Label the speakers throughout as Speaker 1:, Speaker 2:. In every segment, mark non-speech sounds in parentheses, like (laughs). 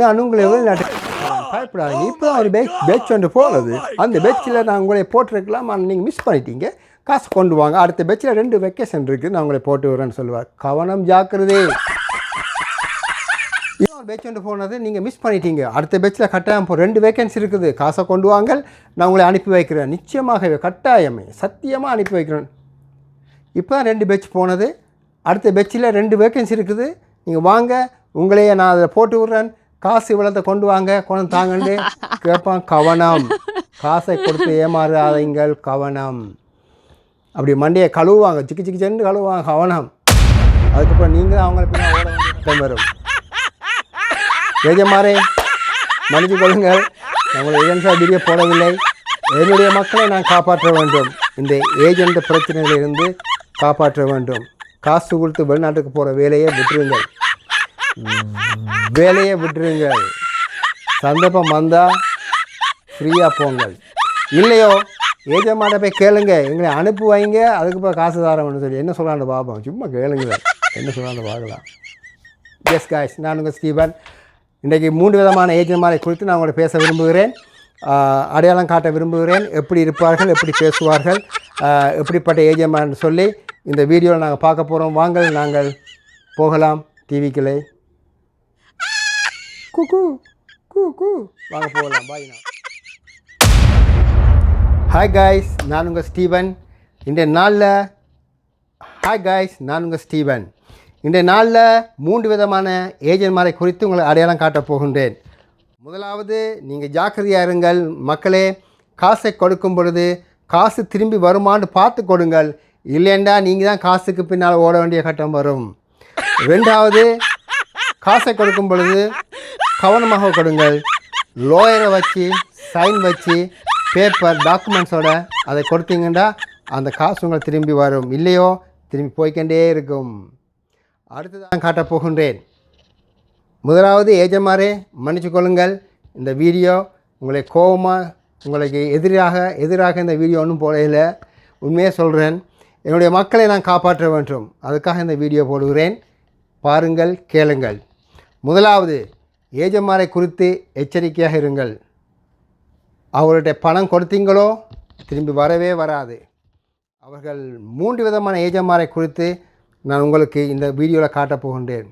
Speaker 1: நான் உங்களை வெளிநாட்டு பயப்படாதீங்க. இப்போ ஒரு பேச் பேச் ஒன்று போனது அந்த பேச்சில் நான் உங்களை போட்டிருக்கலாம். ஆனால் நீங்கள் மிஸ் பண்ணிட்டீங்க. காசு கொண்டு வாங்க. அடுத்த பேச்சில் ரெண்டு வெக்கேஷன் இருக்குது நான் உங்களை போட்டு வரேன்னு சொல்லுவார். கவனம் ஜாக்கிரதை. இன்னொரு பேட்ச் ஒன்று போனது. நீங்கள் மிஸ் பண்ணிட்டீங்க. அடுத்த பேட்சில் கட்டாயம் இப்போ ரெண்டு வேகன்சி இருக்குது. காசை கொண்டு வாங்க நான் உங்களை அனுப்பி வைக்கிறேன். நிச்சயமாகவே கட்டாயமே. சத்தியமாக அனுப்பி வைக்கிறேன். இப்போ தான் ரெண்டு பேட்ச் போனது. அடுத்த பேட்சில் ரெண்டு வேகன்சி இருக்குது. நீங்கள் வாங்க உங்களையே நான் அதில் போட்டு விட்றேன். காசு இவ்வளோத்தை கொண்டு வாங்க கொண்டு தாங்கன்னு (laughs) கேட்பான் கவனம். காசை கொடுத்து ஏமாறாதீங்கள் கவனம். அப்படி மண்டையை கழுவுவாங்க. சிக்கி சிக்கி சென்று கழுவுவாங்க கவனம். அதுக்கப்புறம் நீங்களும் அவங்கள பின்ன ஓட வேண்டிய கட்டம் வரும். ஏஜமாரே மன்னித்து கொள்ளுங்கள். நம்மளை ஏஜென்ஸாக வீடியோ போடவில்லை. என்னுடைய மக்களை நான் காப்பாற்ற வேண்டும். இந்த ஏஜென்ட் பிரச்சனையிலிருந்து காப்பாற்ற வேண்டும். காசு கொடுத்து வெளிநாட்டுக்கு போகிற வேலையை விட்டுருங்கள். வேலையை விட்டுருங்கள். சந்தர்ப்பம் வந்தால் ஃப்ரீயாக போங்கள். இல்லையோ ஏஜமாட்ட போய் கேளுங்க. எங்களை அனுப்பி வைங்க. அதுக்கு காசு தரேன்னு சொல்லி. என்ன சொல்லான்னு பார்ப்போம். சும்மா கேளுங்க என்ன சொல்லான்னு பார்க்கலாம். எஸ் காய்ஸ் நான் உங்கள் ஸ்டீபன். இன்றைக்கி மூன்று விதமான ஏஜென்ட்மாரை குறித்து நான் உங்களை பேச விரும்புகிறேன். அடையாளம் காட்ட விரும்புகிறேன். எப்படி இருப்பார்கள் எப்படி பேசுவார்கள் எப்படிப்பட்ட ஏஜென்ட்மான்னு சொல்லி இந்த வீடியோவில் நாங்கள் பார்க்க போகிறோம் வாங்கள் நாங்கள் போகலாம். டிவிக்களை கூ குக்கு கு கு. வாங்க போகலாம். பாய் நான் ஹாய் காய்ஸ் நான் உங்கள் ஸ்டீவன். இந்த நாளில் ஹாய் காய்ஸ் நான் உங்கள் ஸ்டீவன். இந்த நாளில் மூன்று விதமான ஏஜென்ட்மாரை குறித்து உங்களை அடையாளம் காட்டப் போகின்றேன். முதலாவது நீங்கள் ஜாக்கிரதையாக இருங்கள். மக்களே காசை கொடுக்கும் பொழுது காசு திரும்பி வருமானு பார்த்து கொடுங்கள். இல்லைண்டா நீங்கள் தான் காசுக்கு பின்னால் ஓட வேண்டிய கட்டம் வரும். ரெண்டாவது காசை கொடுக்கும் பொழுது கவனமாக கொடுங்கள். லோயரை வச்சு சைன் வச்சு பேப்பர் டாக்குமெண்ட்ஸோட அதை கொடுத்தீங்கன்னா அந்த காசு உங்களை திரும்பி வரும். இல்லையோ திரும்பி போய்க்கொண்டே இருக்கும். அடுத்ததான் காட்டப் போகின்றேன். முதலாவது ஏஜமாரே மன்னிச்சு கொள்ளுங்கள். இந்த வீடியோ உங்களை கோபமாக உங்களுக்கு எதிராக எதிராக இந்த வீடியோ ஒன்றும் போடையில உண்மையே சொல்கிறேன் என்னுடைய மக்களை நான் காப்பாற்ற வேண்டும். அதுக்காக இந்த வீடியோ போடுகிறேன். பாருங்கள் கேளுங்கள். முதலாவது ஏஜமாரை குறித்து எச்சரிக்கையாக இருங்கள். அவர்களுடைய பணம் கொடுத்தீங்களோ? திரும்பி வரவே வராது. அவர்கள் மூன்று விதமான ஏஜமாரை குறித்து நான் உங்களுக்கு இந்த வீடியோவில் காட்டப் போகின்றேன்.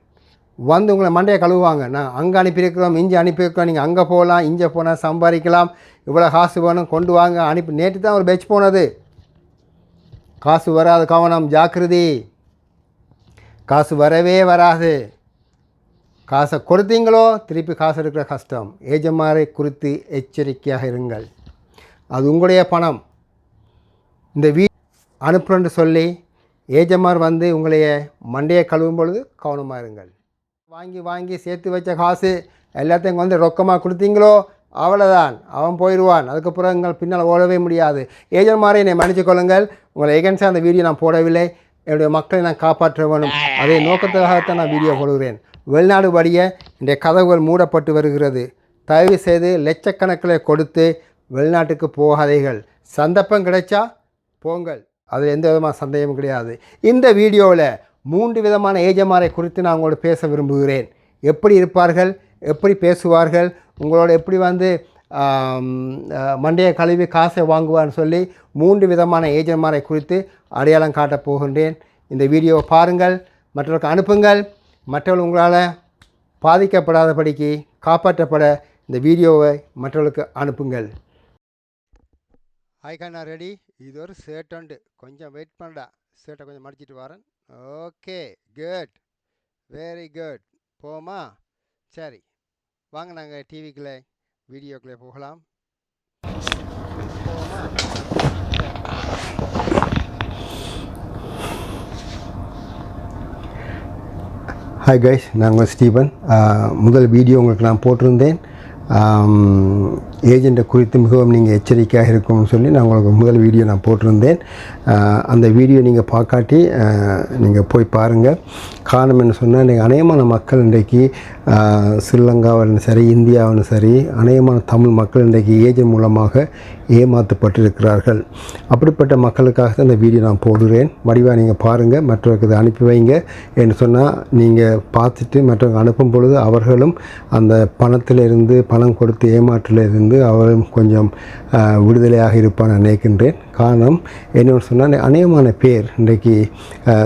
Speaker 1: வந்து உங்களை மண்டையை கழுவுவாங்க. நான் அங்கே அனுப்பியிருக்கிறோம் இங்கே அனுப்பியிருக்கிறோம். நீங்கள் அங்கே போகலாம் இங்கே போனால் சம்பாதிக்கலாம். இவ்வளோ காசு வேணும் கொண்டு வாங்க. அனுப்பி நேற்று தான் ஒரு பெச் போனது. காசு வராது கவனம் ஜாக்கிரதி. காசு வரவே வராது. காசை கொடுத்தீங்களோ திருப்பி காசு எடுக்கிற கஷ்டம். ஏஜமாரை குறித்து எச்சரிக்கையாக இருங்கள். அது உங்களுடைய பணம். இந்த வீ அனுப்புறேன்னு சொல்லி ஏஜமார் வந்து உங்களைய மண்டையை கழுவும் பொழுது கவனமாக இருங்கள். வாங்கி வாங்கி சேர்த்து வச்ச காசு எல்லாத்தையும் வந்து ரொக்கமாக கொடுத்தீங்களோ அவ்வளோதான் அவன் போயிடுவான் அதுக்கப்புறம் எங்கள் பின்னால் ஓடவே முடியாது. ஏஜன்மாரை என்னை மன்னிச்சு கொள்ளுங்கள். உங்களை ஏகன்ஸாக அந்த வீடியோ நான் போடவில்லை. என்னுடைய மக்களை நான் காப்பாற்ற வேணும் அதே நோக்கத்துக்காகத்தான் நான் வீடியோ போடுகிறேன். வெளிநாடு வழிய இந்த கதவுகள் மூடப்பட்டு வருகிறது. தயவு செய்து லட்சக்கணக்கில் கொடுத்து வெளிநாட்டுக்கு போகாதீர்கள். சந்தர்ப்பம் கிடைச்சா போங்கள். அது எந்த விதமான சந்தேகமும் கிடையாது. இந்த வீடியோவில் மூன்று விதமான ஏஜமாரை குறித்து நான் உங்களோட பேச விரும்புகிறேன். எப்படி இருப்பார்கள்? எப்படி பேசுவார்கள் உங்களோட எப்படி வந்து மண்டையை கழுவி காசை வாங்குவான்னு சொல்லி மூன்று விதமான ஏஜென்ட்மாரை குறித்து அடையாளம் காட்டப் போகின்றேன். இந்த வீடியோவை பாருங்கள் மற்றவர்களுக்கு அனுப்புங்கள். மற்றவர்கள் உங்களால் பாதிக்கப்படாதபடிக்கு காப்பாற்றப்பட இந்த வீடியோவை மற்றவர்களுக்கு அனுப்புங்கள். ஹாய் கண்ணா ரெடி இது ஒரு சேட்டண்டு கொஞ்சம் வெயிட் பண்ணடா சேட்டை கொஞ்சம் மடிச்சிட்டு வரேன். ஓகே குட் வெரி குட் போமா? சரி. வாங்க நாங்கள் டிவிக்குள்ளே வீடியோக்குள்ளே போகலாம். ஹாய் கைஸ் நாங்கள் உங்கள் ஸ்டீபன். முதல் வீடியோ உங்களுக்கு நான் போட்டிருந்தேன். ஏஜெண்ட்டை குறித்து மிகவும் நீங்கள் எச்சரிக்கையாக இருக்கும்னு சொல்லி நான் உங்களுக்கு முதல் வீடியோ நான் போட்டிருந்தேன். அந்த வீடியோ நீங்கள் பார்க்காட்டி நீங்கள் போய் பாருங்கள் காரணம் என்ன சொன்னால் இன்றைக்கி அநேகமான மக்கள் இன்றைக்கு ஸ்ரீலங்காவிலும் சரி இந்தியாவிலும் சரி அநேகமான தமிழ் மக்கள் இன்றைக்கு ஏஜென்ட் மூலமாக ஏமாற்றப்பட்டிருக்கிறார்கள். அப்படிப்பட்ட மக்களுக்காக தான் இந்த வீடியோ நான் போடுகிறேன் வடிவாக நீங்கள் பாருங்கள் மற்றவருக்கு இதை அனுப்பி வைங்க என்று சொன்னால் நீங்கள் பார்த்துட்டு மற்றவங்க அனுப்பும் பொழுது அவர்களும் அந்த பணத்திலிருந்து பணம் கொடுத்து ஏமாற்றிலிருந்து அவரும் கொஞ்சம் விடுதலையாக இருப்பான் நினைக்கின்றேன். காரணம் என்னென்னு சொன்னால் அநேகமான பேர் இன்றைக்கு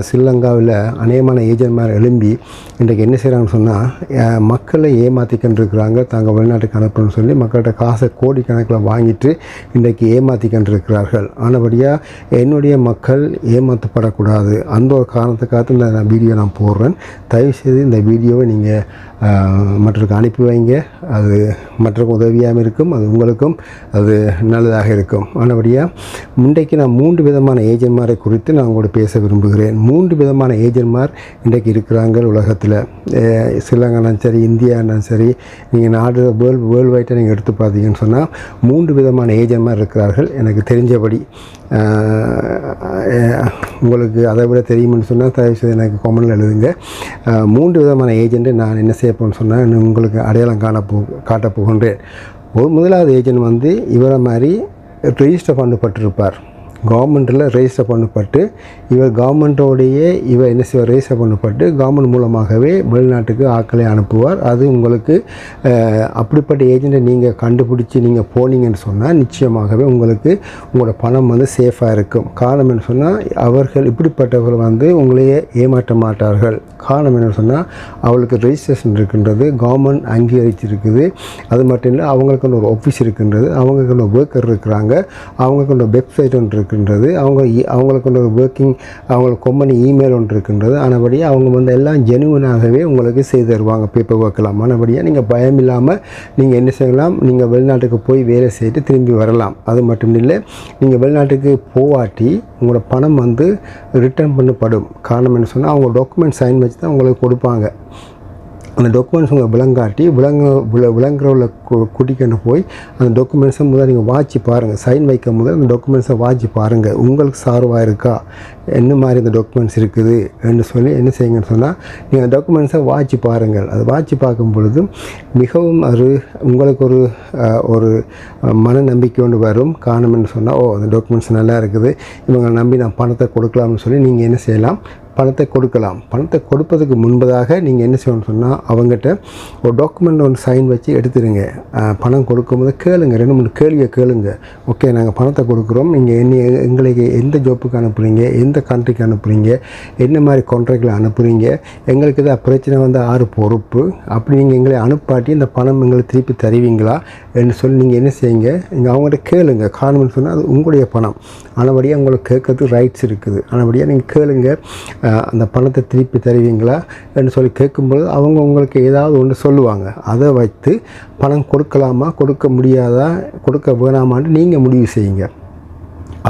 Speaker 1: ஸ்ரீலங்காவில் அநேகமான ஏஜென்ட்மார் எழும்பி இன்றைக்கு என்ன செய்கிறாங்கன்னு சொன்னால் மக்களை ஏமாற்றிக்கண்டிருக்கிறாங்க தாங்கள் வெளிநாட்டுக்கு அனுப்பணும்னு சொல்லி மக்கள்கிட்ட காசை கோடிக்கணக்கில் வாங்கிட்டு இன்றைக்கு ஏமாற்றிக்கண்டிருக்கிறார்கள் ஆனபடியாக என்னுடைய மக்கள் ஏமாற்றப்படக்கூடாது அந்த ஒரு காரணத்துக்காக இந்த நான் வீடியோ நான் போடுறேன். தயவுசெய்து இந்த வீடியோவை நீங்கள் மற்றவருக்கு அனுப்பி வைங்க. அது மற்றவங்க உதவியாக இருக்கும். அது உங்களுக்கும் அது நல்லதாக இருக்கும். ஆனபடியாக இன்றைக்கு நான் மூன்று விதமான ஏஜென்ட்மாரை குறித்து நான் உங்களோட பேச விரும்புகிறேன். மூன்று விதமான ஏஜென்ட்மார் இன்றைக்கு இருக்கிறாங்க உலகத்தில். ஸ்ரீலங்கானாலும் சரி இந்தியானாலும் சரி நீங்கள் நாடு வேர்ல்டு வேர்ல்டு வைட்டாக நீங்கள் எடுத்து பார்த்தீங்கன்னு சொன்னால் மூன்று விதமான ஏஜென்ட்மார் இருக்கிறார்கள். எனக்கு தெரிஞ்சபடி உங்களுக்கு அதை விட தெரியும்னு சொன்னால் தயவு செய்து எனக்கு கொமனில் எழுதுங்க. மூன்று விதமான ஏஜென்ட்டு நான் என்ன செய்ய போகிறேன்னு சொன்னால் உங்களுக்கு அடையாளம் காண போ காட்டப் போகின்றேன் ஒரு முதலாவது ஏஜென்ட் வந்து இவரை மாதிரி ரெஜிஸ்டர் பண்ணப்பட்டிருப்பார் கவர்மெண்ட்டில் ரெஜிஸ்டர் பண்ணப்பட்டு இவர் கவர்மெண்ட்டோடையே இவர் என்ன செய்வார்? ரெஜிஸ்டர் பண்ணப்பட்டு கவர்மெண்ட் மூலமாகவே வெளிநாட்டுக்கு ஆட்களை அனுப்புவார். அது உங்களுக்கு அப்படிப்பட்ட ஏஜெண்ட்டை நீங்கள் கண்டுபிடிச்சி நீங்கள் போனீங்கன்னு சொன்னால் நிச்சயமாகவே உங்களுக்கு உங்களோட பணம் வந்து சேஃபாக இருக்கும். காரணம் என்ன சொன்னால் அவர்கள் இப்படிப்பட்டவர்கள் வந்து உங்களையே ஏமாற்ற மாட்டார்கள். காரணம் என்ன சொன்னால் அவளுக்கு ரெஜிஸ்ட்ரேஷன் இருக்கின்றது கவர்மெண்ட் அங்கீகரிச்சிருக்குது. அது மட்டும் இல்லை அவங்களுக்கு ஒரு ஆஃபீஸ் இருக்கின்றது அவங்களுக்கு ஒரு ஒர்க்கர் இருக்கிறாங்க அவங்களுக்கு வெப்சைட் ஒன்று இருக்கின்றது. அவங்க இ- அவங்களுக்கு ஒரு ஒர்க்கிங் அவங்களுக்கு கொம்பனி இமெயில் ஒன்று இருக்கின்றது. ஆனபடியாக அவங்க வந்து எல்லாம் ஜெனுவனாகவே உங்களுக்கு செய்து தருவாங்க பேப்பர் ஒர்க்கெல்லாம் ஆனபடியாக நீங்கள் பயம் இல்லாமல் நீங்கள் என்ன செய்யலாம்? நீங்கள் வெளிநாட்டுக்கு போய் வேலை செய்துட்டு திரும்பி வரலாம். அது மட்டும் இல்லை நீங்கள் வெளிநாட்டுக்கு போவாட்டி உங்களோட பணம் வந்து ரிட்டர்ன் பண்ணப்படும். காரணம் என்ன சொன்னால் அவங்க டாக்குமெண்ட் சைன் வச்சு தான் உங்களுக்கு கொடுப்பாங்க. அந்த டாக்குமெண்ட்ஸ் உங்களை விளங்காட்டி விளங்க விள விளங்குறவளை கூட்டிக்கொண்டு போய் அந்த டாக்குமெண்ட்ஸை முதல்ல நீங்கள் வாட்சி பாருங்கள் சைன் வைக்கும் முதல் அந்த டாக்குமெண்ட்ஸை வாட்சி பாருங்கள் உங்களுக்கு சார்பாக இருக்கா? என்ன மாதிரி இந்த டாக்குமெண்ட்ஸ் இருக்குது? என்று சொல்லி என்ன செய்யுங்கன்னு சொன்னால் நீங்கள் அந்த டாக்குமெண்ட்ஸை வாட்சி பாருங்கள். அது வாட்சி பார்க்கும் பொழுது மிகவும் ஒரு உங்களுக்கு ஒரு ஒரு மன நம்பிக்கை ஒன்று வரும். காரணம்னு சொன்னால் ஓ அந்த டாக்குமெண்ட்ஸ் நல்லா இருக்குது. இவங்களை நம்பி நான் பணத்தை கொடுக்கலாம்னு சொல்லி நீங்கள் என்ன செய்யலாம்? பணத்தை கொடுக்கலாம். பணத்தை கொடுப்பதுக்கு முன்பதாக நீங்கள் என்ன செய்யணும்னு சொன்னால் அவங்ககிட்ட ஒரு டாக்குமெண்ட் ஒன்று சைன் வச்சு எடுத்துருங்க. பணம் கொடுக்கும்போது கேளுங்க. ரெண்டு மூணு கேள்வியை கேளுங்க. ஓகே நாங்கள் பணத்தை கொடுக்குறோம். நீங்கள் என்ன எங்களுக்கு எந்த ஜாப்புக்கு அனுப்புகிறீங்க எந்த கண்ட்ரிக்கு அனுப்புகிறீங்க என்ன மாதிரி கான்ட்ராக்டில் அனுப்புகிறீங்க எங்களுக்கு தான் பிரச்சனை வந்து ஆறு பொறுப்பு? அப்படி நீங்கள் எங்களை அனுப்பாட்டி இந்த பணம் எங்களுக்கு திருப்பி தருவீங்களா? என்று சொல்லி நீங்கள் என்ன செய்யுங்க? நீங்கள் அவங்கள்ட்ட கேளுங்க. காரணம்னு சொன்னால் அது உங்களுடைய பணம். ஆனபடியாக உங்களுக்கு கேட்கறதுக்கு ரைட்ஸ் இருக்குது. ஆனபடியாக நீங்கள் கேளுங்க. அந்த பணத்தை திருப்பி தருவீங்களா என்று சொல்லி கேட்கும்போது அவங்க உங்களுக்கு ஏதாவது ஒன்று சொல்லுவாங்க. அதை வைத்து பணம் கொடுக்கலாமா கொடுக்க முடியாதா கொடுக்க வேணாமான்னு நீங்கள் முடிவு செய்யுங்க.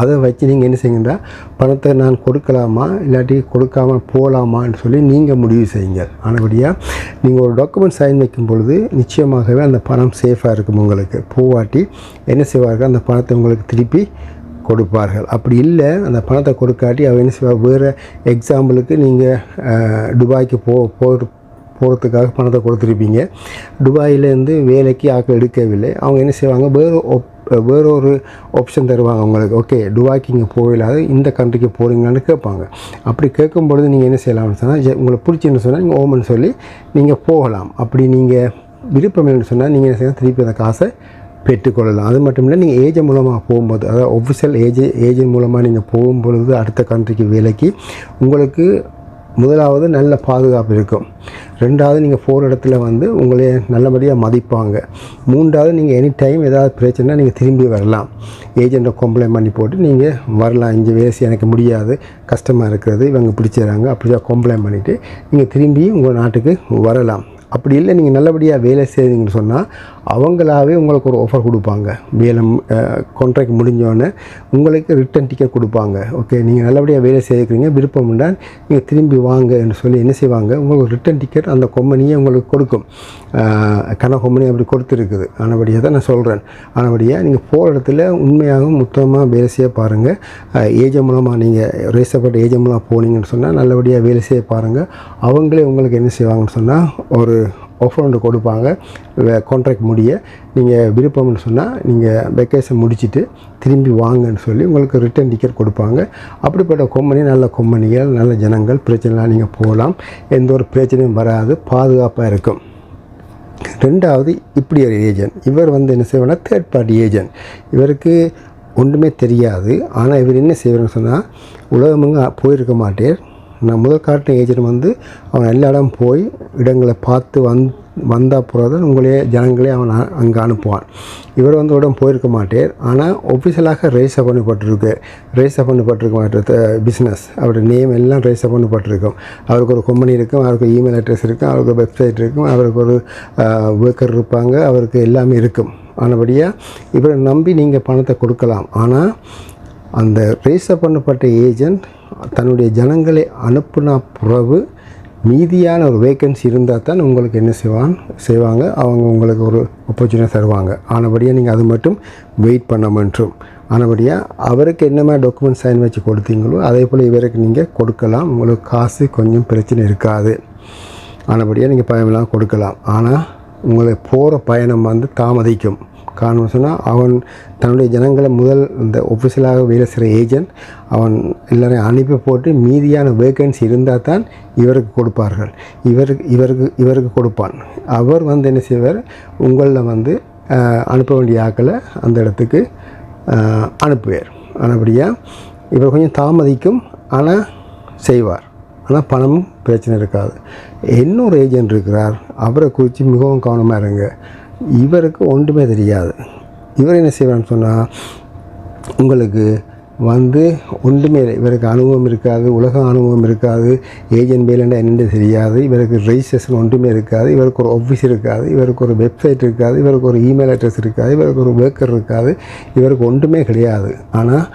Speaker 1: அதை வச்சு நீங்கள் என்ன செய்யுங்கன்னா பணத்தை நான் கொடுக்கலாமா இல்லாட்டி கொடுக்காம போகலாமான்னு சொல்லி நீங்கள் முடிவு செய்யுங்க. ஆனபடியாக நீங்கள் ஒரு டாக்குமெண்ட் சைன் வைக்கும் பொழுது நிச்சயமாகவே அந்த பணம் சேஃபாக இருக்கும் உங்களுக்கு. போவாட்டி என்ன செய்வார்கள் அந்த பணத்தை உங்களுக்கு திருப்பி கொடுப்பார்கள். அப்படி இல்லை அந்த பணத்தை கொடுக்காட்டி அவ என்ன செய்வா வேறு எக்ஸாம்பிளுக்கு நீங்கள் துபாய்க்கு போ போகிற போகிறதுக்காக பணத்தை கொடுத்துருப்பீங்க. துபாயிலேருந்து வேலைக்கு ஆட்கள் எடுக்கவில்லை. அவங்க என்ன செய்வாங்க? வேறு ஒப் வேறொரு ஆப்ஷன் தருவாங்க உங்களுக்கு ஓகே துபாய்க்கு இங்கே போயிடாது இந்த கண்ட்ரிக்கு போகிறீங்களான்னு கேட்பாங்க. அப்படி கேட்கும் பொழுது நீங்கள் என்ன செய்யலாம்னு சொன்னால் உங்களுக்கு பிடிச்சின்னு சொன்னால் நீங்கள் ஓமன் சொல்லி நீங்கள் போகலாம். அப்படி நீங்கள் விருப்பம் இல்லைன்னு சொன்னால் நீங்கள் என்ன செய்யலாம்? திருப்பி அந்த காசை பெற்றுக்கொள்ளலாம். அது மட்டும் இல்லை நீங்கள் ஏஜென்ட் மூலமாக போகும்போது அதாவது ஒஃபிஷியல் ஏஜெ ஏஜென்ட் மூலமாக நீங்கள் போகும்பொழுது அடுத்த கண்ட்ரிக்கு வேலைக்கு உங்களுக்கு முதலாவது நல்ல பாதுகாப்பு இருக்கும். ரெண்டாவது நீங்கள் போகிற இடத்துல வந்து உங்களை நல்லபடியாக மதிப்பாங்க. மூன்றாவது நீங்கள் எனி டைம் ஏதாவது பிரச்சனை நீங்கள் திரும்பி வரலாம். ஏஜெண்ட்டை கம்ப்ளைண்ட் பண்ணி போட்டு நீங்கள் வரலாம். இங்கே வேசி எனக்கு முடியாது கஷ்டமாக இருக்கிறது இவங்க பிடிச்சிடறாங்க அப்படியா கம்ப்ளைண்ட் பண்ணிவிட்டு நீங்கள் திரும்பி உங்கள் நாட்டுக்கு வரலாம். அப்படி இல்லை நீங்கள் நல்லபடியாக வேலை செய்கிறீங்கன்னு சொன்னால் அவங்களாவே உங்களுக்கு ஒரு ஆஃபர் கொடுப்பாங்க. மேலும் கான்ட்ராக்ட் முடிஞ்சோடனே உங்களுக்கு ரிட்டன் டிக்கெட் கொடுப்பாங்க. ஓகே நீங்கள் நல்லபடியாக வேலை செய்திருக்கிறீங்க விருப்பம் உண்டால் நீங்கள் திரும்பி வாங்க என்று சொல்லி என்ன செய்வாங்க? உங்களுக்கு ரிட்டன் டிக்கெட் அந்த கம்பெனியே உங்களுக்கு கொடுக்கும். கன கம்பெனி அப்படி கொடுத்துருக்குது. ஆனபடியாக தான் நான் சொல்கிறேன் ஆனபடியாக நீங்கள் போகிற இடத்துல உண்மையாகவும் மொத்தமாக வேலை செய்ய பாருங்கள் ஏஜென்ட் மூலமாக நீங்கள் ரேசப்பட்ட ஏஜென்ட் மூலமாக போனீங்கன்னு சொன்னால் நல்லபடியாக வேலை செய்ய பாருங்கள் அவங்களே உங்களுக்கு என்ன செய்வாங்கன்னு சொன்னால் ஒரு ஆஃபர் ஒன்று கொடுப்பாங்க கான்ட்ராக்ட் முடிய. நீங்கள் விருப்பம்னு சொன்னால் நீங்கள் வெக்கேஷன் முடிச்சுட்டு திரும்பி வாங்கன்னு சொல்லி உங்களுக்கு ரிட்டர்ன் டிக்கெட் கொடுப்பாங்க. அப்படிப்பட்ட கொம்பனி நல்ல கொம்பனிகள் நல்ல ஜனங்கள் பிரச்சனைலாம் நீங்கள் போகலாம். எந்த ஒரு பிரச்சனையும் வராது. பாதுகாப்பாக இருக்கும். ரெண்டாவது இப்படி ஒரு ஏஜென்ட் இவர் வந்து என்ன செய்வார்னா தேர்ட் பார்ட்டி ஏஜென்ட் இவருக்கு ஒன்றுமே தெரியாது. ஆனால் இவர் என்ன செய்வார்னு சொன்னால் உலகமெங்க போயிருக்க மாட்டேர். நான் முதல் காட்டின ஏஜென்ட் வந்து அவன் எல்லா இடம் போய் இடங்களை பார்த்து வந் வந்தால் போகிறத உங்களே ஜனங்களே அவன் அங்கே அனுப்புவான். இவர் வந்து உடம்பு போயிருக்க மாட்டேர். ஆனால் ஒஃபிஷியலாக ரேஜிஸ்டர் பண்ணப்பட்டிருக்கு. ரெஜிஸ்டர் பண்ணப்பட்டிருக்க மாட்டேன் பிஸ்னஸ் அவருடைய நேம் எல்லாம் ரெஜிஸ்டர் பண்ணப்பட்டிருக்கும். அவருக்கு ஒரு கம்பெனி இருக்கும் அவருக்கு இமெயில் அட்ரஸ் இருக்கும் அவருக்கு வெப்சைட் இருக்கும் அவருக்கு ஒரு ஒர்க்கர் இருப்பாங்க அவருக்கு எல்லாமே இருக்கும். ஆனபடியாக இவரை நம்பி நீங்கள் பணத்தை கொடுக்கலாம். ஆனால் அந்த ரெஜிஸ்டர் பண்ணப்பட்ட ஏஜென்ட் தன்னுடைய ஜனங்களை அனுப்புனா பிறகு மீதியான ஒரு வேக்கன்சி இருந்தால் தான் உங்களுக்கு என்ன செய்வான் செய்வாங்க. அவங்க உங்களுக்கு ஒரு ஆப்பர்ச்சுனிட்டி தருவாங்க. ஆனபடியாக நீங்கள் அது மட்டும் வெயிட் பண்ண மற்றும் ஆனபடியாக அவருக்கு என்ன மாதிரி டாக்குமெண்ட் சைன் வச்சு கொடுத்தீங்களோ அதே போல் இவருக்கு நீங்கள் கொடுக்கலாம். உங்களுக்கு காசு கொஞ்சம் பிரச்சனை இருக்காது. ஆனபடியாக நீங்கள் பயமெல்லாம் கொடுக்கலாம். ஆனால் உங்களை போகிற பயணம் வந்து தாமதிக்கும். காரணம் சொன்னால் அவன் தன்னுடைய ஜனங்களை முதல் இந்த ஒஃபிஷியலாக வேலை செய்கிற ஏஜென்ட் அவன் எல்லாரையும் அனுப்பி போட்டு மீதியான வேக்கன்சி இருந்தால் தான் இவருக்கு கொடுப்பார்கள். இவருக்கு இவருக்கு இவருக்கு கொடுப்பான். அவர் வந்து என்ன செய்வார்? உங்களில் வந்து அனுப்ப வேண்டிய ஆக்களை அந்த இடத்துக்கு அனுப்புவார். ஆனபடியாக இவர் கொஞ்சம் தாமதிக்கும் ஆனால் செய்வார். ஆனால் பணமும் பிரச்சனை இருக்காது. இன்னொரு ஏஜென்ட் இருக்கிறார். அவரை குறித்து மிகவும் கவனமாக இருங்க. இவருக்கு ஒன்றுமே தெரியாது. இவர் என்ன செய்வான்னு சொன்னால் உங்களுக்கு வந்து ஒன்றுமே இல்லை. இவருக்கு அனுபவம் இருக்காது உலக அனுபவம் இருக்காது ஏஜென்ட் மேலேண்டா என்னென்று தெரியாது. இவருக்கு ரெஜிஸ்ட்ரேஷன் ஒன்றுமே இருக்காது. இவருக்கு ஒரு ஆஃபீஸ் இருக்காது. இவருக்கு ஒரு வெப்சைட் இருக்காது. இவருக்கு ஒரு இமெயில் அட்ரஸ் இருக்காது. இவருக்கு ஒரு ஒர்க்கர் இருக்காது. இவருக்கு ஒன்றுமே கிடையாது. ஆனால்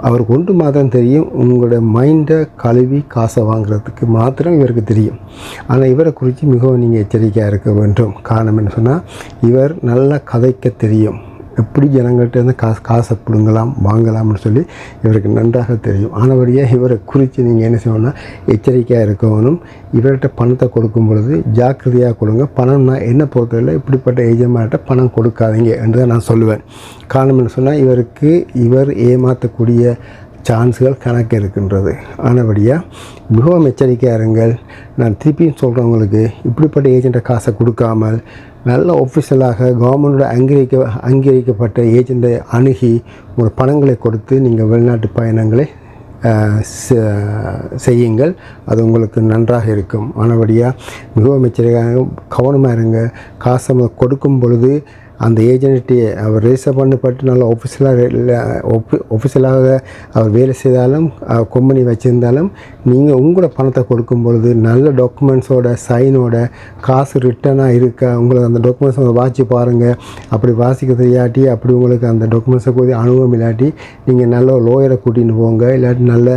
Speaker 1: அவருக்கு ஒன்று மாத்திரம் தெரியும். உங்களுடைய மைண்டை கழுவி காசை வாங்குறதுக்கு மாத்திரம் இவருக்கு தெரியும். ஆனால் இவரை குறித்து மிகவும் நீங்கள் எச்சரிக்கையாக இருக்க வேண்டும். காரணம் என்ன சொன்னால் இவர் நல்லா கதைக்க தெரியும். எப்படி ஜனங்கள்கிட்ட இருந்து காசு காசை பிடுங்கலாம் வாங்கலாம்னு சொல்லி இவருக்கு நன்றாக தெரியும். ஆனபடியாக இவரை குறித்து நீங்கள் என்ன செய்யணும்னா எச்சரிக்கையாக இருக்கணும். இவர்கிட்ட பணத்தை கொடுக்கும் பொழுது ஜாக்கிரதையாக கொடுங்க. பணம்னா என்ன பொறுத்தவரை இப்படிப்பட்ட ஏஜென்ட்கிட்ட பணம் கொடுக்காதீங்க என்று தான் நான் சொல்லுவேன். காரணம் என்ன சொன்னால் இவருக்கு இவர் ஏமாற்றக்கூடிய சான்ஸுகள் கணக்கு இருக்கின்றது. ஆனபடியாக மிகவும் எச்சரிக்கையாக இருங்கள். நான் திருப்பியும் சொல்கிறவங்களுக்கு இப்படிப்பட்ட ஏஜெண்ட்டை காசை கொடுக்காமல் நல்ல ஒஃபிஷியலாக கவர்மெண்டோட அங்கீகரிக்க அங்கீகரிக்கப்பட்ட ஏஜெண்ட்டை அணுகி ஒரு பணங்களை கொடுத்து நீங்கள் வெளிநாட்டு பயணங்களை செய்யுங்கள். அது உங்களுக்கு நன்றாக இருக்கும். ஆனபடியாக மிகவும் எச்சரிக்கையாக கவனமாக இருங்க. காசை கொடுக்கும் பொழுது அந்த ஏஜென்ட்டு அவர் ரிஜிஸ்டர் பண்ணப்பட்டு நல்ல ஒஃபிஷியலாக ஒஃபிஷியலாக அவர் வேலை செய்தாலும் கம்பெனி வச்சுருந்தாலும் நீங்கள் உங்களோட பணத்தை கொடுக்கும் பொழுது நல்ல டாக்குமெண்ட்ஸோட சைனோட காசு ரிட்டனாக இருக்கா? உங்களுக்கு அந்த டாக்குமெண்ட்ஸ் வாட்சி பாருங்கள் அப்படி வாசிக்க தெரியாட்டி அப்படி உங்களுக்கு அந்த டாக்குமெண்ட்ஸை கூட அனுபவம் இல்லாட்டி நீங்கள் நல்ல லோயரை கூட்டின்னு போங்க. இல்லாட்டி நல்ல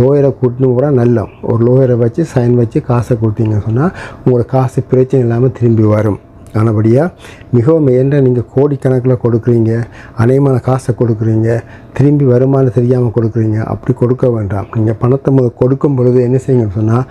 Speaker 1: லோயரை கூட்டின்னு போனால் நல்ல ஒரு லோயரை வச்சு சைன் வச்சு காசை கொடுத்தீங்கன்னு சொன்னால் உங்களோட காசு பிரச்சனை இல்லாமல் திரும்பி வரும். ஆனபடியாக மிகவும் என்ன நீங்கள் கோடிக்கணக்கில் கொடுக்குறீங்க அநேகமான காசை கொடுக்குறீங்க திரும்பி வருமானம் தெரியாமல் கொடுக்குறீங்க அப்படி கொடுக்க வேண்டாம். நீங்கள் பணத்தை முதல் கொடுக்கும் பொழுது என்ன செய்யுங்கன்னு சொன்னால்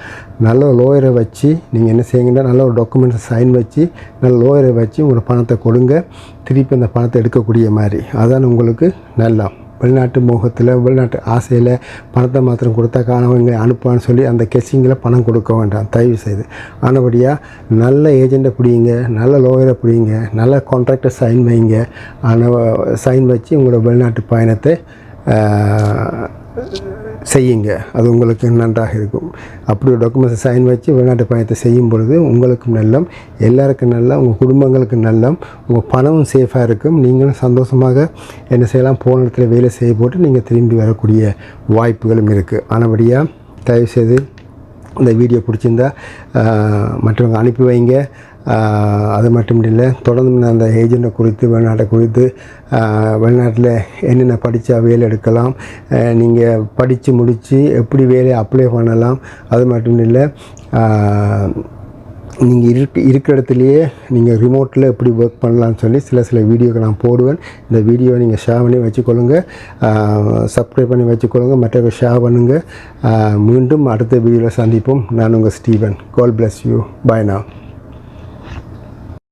Speaker 1: நல்ல லோயரை வச்சு நீங்கள் என்ன செய்யுங்கன்னா நல்ல ஒரு டாக்குமெண்ட்ஸை சைன் வச்சு நல்ல லோயரை வச்சு உங்களோட பணத்தை கொடுங்க. திருப்பி அந்த பணத்தை எடுக்கக்கூடிய மாதிரி. அதான் உங்களுக்கு நல்லா வெளிநாட்டு மோகத்தில் வெளிநாட்டு ஆசையில் பணத்தை மாத்திரம் கொடுத்தா காணவங்களை அனுப்பான்னு சொல்லி அந்த கெஸிங்கில் பணம் கொடுக்க வேண்டாம் தயவு செய்து. ஆனபடியாக நல்ல ஏஜெண்ட்டை பிடிங்க நல்ல லோயரை பிடிங்க நல்ல கான்ட்ராக்டை சைன் வைங்க. ஆனால் சைன் வச்சு உங்களோட வெளிநாட்டு பயணத்தை செய்யுங்க. அது உங்களுக்கு நன்றாக இருக்கும். அப்படி ஒரு டாக்குமெண்ட்ஸை சைன் வச்சு வெளிநாட்டு பயணத்தை செய்யும் பொழுது உங்களுக்கும் நல்லம் எல்லாருக்கும் நல்ல உங்கள் குடும்பங்களுக்கு நல்லம் உங்கள் பணமும் சேஃபாக இருக்கும். நீங்களும் சந்தோஷமாக என்ன செய்யலாம்? போன இடத்துல வேலை செய்ய போட்டு நீங்கள் திரும்பி வரக்கூடிய வாய்ப்புகளும் இருக்குது ஆனபடியாக தயவுசெய்து இந்த வீடியோ பிடிச்சிருந்தா மற்றவங்க அனுப்பி வைங்க. அது மட்டும் இல்லை தொடர்ந்து நான் அந்த ஏஜெண்டை குறித்து வெளிநாட்டை குறித்து வெளிநாட்டில் என்னென்ன படித்தா வேலை எடுக்கலாம் நீங்கள் படித்து முடித்து எப்படி வேலையை அப்ளை பண்ணலாம் அது மட்டும் இல்லை நீங்கள் இருக்க இருக்கிற இடத்துலையே நீங்கள் ரிமோட்டில் எப்படி ஒர்க் பண்ணலாம்னு சொல்லி சில சில வீடியோக்கள் நான் போடுவேன். இந்த வீடியோவை நீங்கள் ஷேர் பண்ணி வச்சுக்கொள்ளுங்க. சப்ஸ்கிரைப் பண்ணி வச்சுக்கொள்ளுங்கள் மற்றவங்க ஷேர் பண்ணுங்கள் மீண்டும் அடுத்த வீடியோவில் சந்திப்போம். நான் உங்கள் Steven. Call plus you bye நான்